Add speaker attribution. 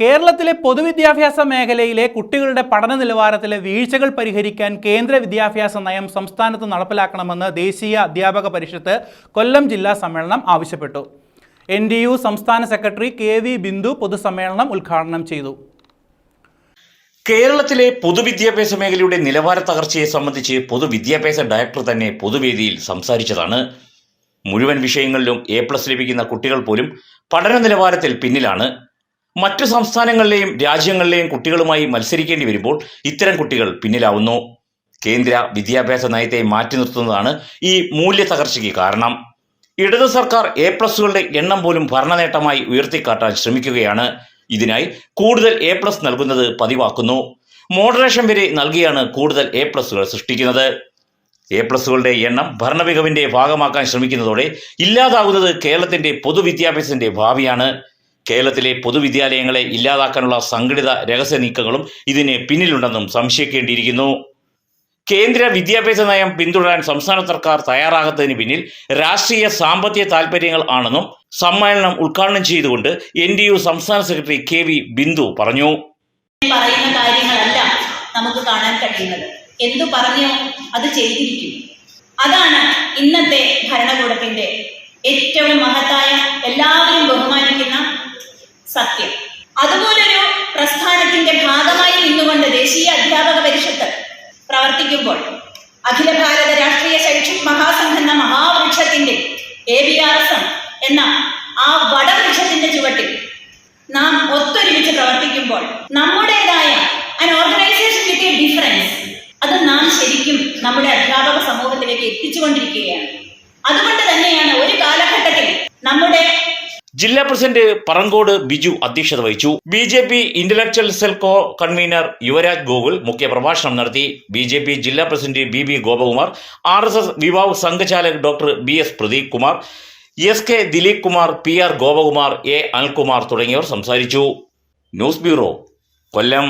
Speaker 1: കേരളത്തിലെ പൊതുവിദ്യാഭ്യാസ മേഖലയിലെ കുട്ടികളുടെ പഠന നിലവാരത്തിലെ വീഴ്ചകൾ പരിഹരിക്കാൻ കേന്ദ്ര വിദ്യാഭ്യാസ നയം സംസ്ഥാനത്ത് നടപ്പിലാക്കണമെന്ന് ദേശീയ അധ്യാപക പരിഷത്ത് കൊല്ലം ജില്ലാ സമ്മേളനം ആവശ്യപ്പെട്ടു. എൻ ഡി യു സംസ്ഥാന സെക്രട്ടറി കെ വി ബിന്ദു പൊതുസമ്മേളനം ഉദ്ഘാടനം ചെയ്തു.
Speaker 2: കേരളത്തിലെ പൊതുവിദ്യാഭ്യാസ മേഖലയുടെ നിലവാര തകർച്ചയെ സംബന്ധിച്ച് പൊതുവിദ്യാഭ്യാസ ഡയറക്ടർ തന്നെ പൊതുവേദിയിൽ സംസാരിച്ചതാണ്. മുഴുവൻ വിഷയങ്ങളിലും എ പ്ലസ് ലഭിക്കുന്ന കുട്ടികൾ പോലും പഠന നിലവാരത്തിൽ പിന്നിലാണ്. മറ്റു സംസ്ഥാനങ്ങളിലെയും രാജ്യങ്ങളിലെയും കുട്ടികളുമായി മത്സരിക്കേണ്ടി വരുമ്പോൾ ഇത്തരം കുട്ടികൾ പിന്നിലാവുന്നു. കേന്ദ്ര വിദ്യാഭ്യാസ നയത്തെ മാറ്റി നിർത്തുന്നതാണ് ഈ മൂല്യ തകർച്ചയ്ക്ക് കാരണം. ഇടത് സർക്കാർ എ പ്ലസുകളുടെ എണ്ണം പോലും ഭരണനേട്ടമായി ഉയർത്തിക്കാട്ടാൻ ശ്രമിക്കുകയാണ്. ഇതിനായി കൂടുതൽ എ പ്ലസ് നൽകുന്നത് പതിവാക്കുന്നു. മോഡറേഷൻ വരെ നൽകിയാണ് കൂടുതൽ എ പ്ലസുകൾ സൃഷ്ടിക്കുന്നത്. എ പ്ലസുകളുടെ എണ്ണം ഭരണമികവിന്റെ ഭാഗമാക്കാൻ ശ്രമിക്കുന്നതോടെ ഇല്ലാതാകുന്നത് കേരളത്തിന്റെ പൊതുവിദ്യാഭ്യാസത്തിന്റെ ഭാവിയാണ്. കേരളത്തിലെ പൊതുവിദ്യാലയങ്ങളെ ഇല്ലാതാക്കാനുള്ള സംഘടിത രഹസ്യ നീക്കങ്ങളും ഇതിന് പിന്നിലുണ്ടെന്നും സംശയിക്കേണ്ടിയിരിക്കുന്നു. കേന്ദ്ര വിദ്യാഭ്യാസ നയം പിന്തുടരാൻ സംസ്ഥാന സർക്കാർ തയ്യാറാകാത്തതിന് പിന്നിൽ രാഷ്ട്രീയ സാമ്പത്തിക താൽപര്യങ്ങൾ ആണെന്നും സമ്മേളനം ഉദ്ഘാടനം ചെയ്തുകൊണ്ട് എൻ ഡി യു സംസ്ഥാന സെക്രട്ടറി കെ വി ബിന്ദു പറഞ്ഞു.
Speaker 3: പറയുന്ന കാര്യങ്ങളല്ല നമുക്ക് കാണാൻ കഴിയുന്നത്. എന്തു പറഞ്ഞോ അത് ചെയ്തിരിക്കും. അതാണ് ഇന്നത്തെ ഭരണകൂടത്തിന്റെ ഏറ്റവും മഹത്തായ ബഹുമാനിക്കുന്ന സത്യം. അതുപോലൊരു പ്രസ്ഥാനത്തിന്റെ ഭാഗമായി നിന്നുകൊണ്ട് ദേശീയ അധ്യാപക പരിഷത്ത് പ്രവർത്തിക്കുമ്പോൾ അഖില ഭാരത രാഷ്ട്രീയ ശൈക്ഷിക് മഹാസംഘ എന്ന മഹാവൃക്ഷത്തിന്റെ A B R S M എന്ന ആ വടവൃക്ഷത്തിന്റെ ചുവട്ടിൽ നാം ഒത്തൊരുമിച്ച് പ്രവർത്തിക്കുമ്പോൾ നമ്മുടേതായ ഓർഗനൈസേഷൻ വിത്ത് ഡിഫറൻസ് അത് നാം ശരിക്കും നമ്മുടെ അധ്യാപക സമൂഹത്തിലേക്ക് എത്തിച്ചുകൊണ്ടിരിക്കുകയാണ്. അതുകൊണ്ട് തന്നെയാണ് ഒരു കാലഘട്ടത്തിൽ
Speaker 2: ജില്ലാ പ്രസിഡന്റ് പറങ്കോട് ബിജു അധ്യക്ഷത വഹിച്ചു. B J P intellectual cell co convener Yuvaraj Gokul മുഖ്യപ്രഭാഷണം നടത്തി. ബി ജെ പി ജില്ലാ president B B Gopakumar R S S Vibhag Sanghchalak doctor B S Pradeep Kumar S K Dileep Kumar P R Gopakumar A Anilkumar തുടങ്ങിയവർ സംസാരിച്ചു. News bureau Kollam.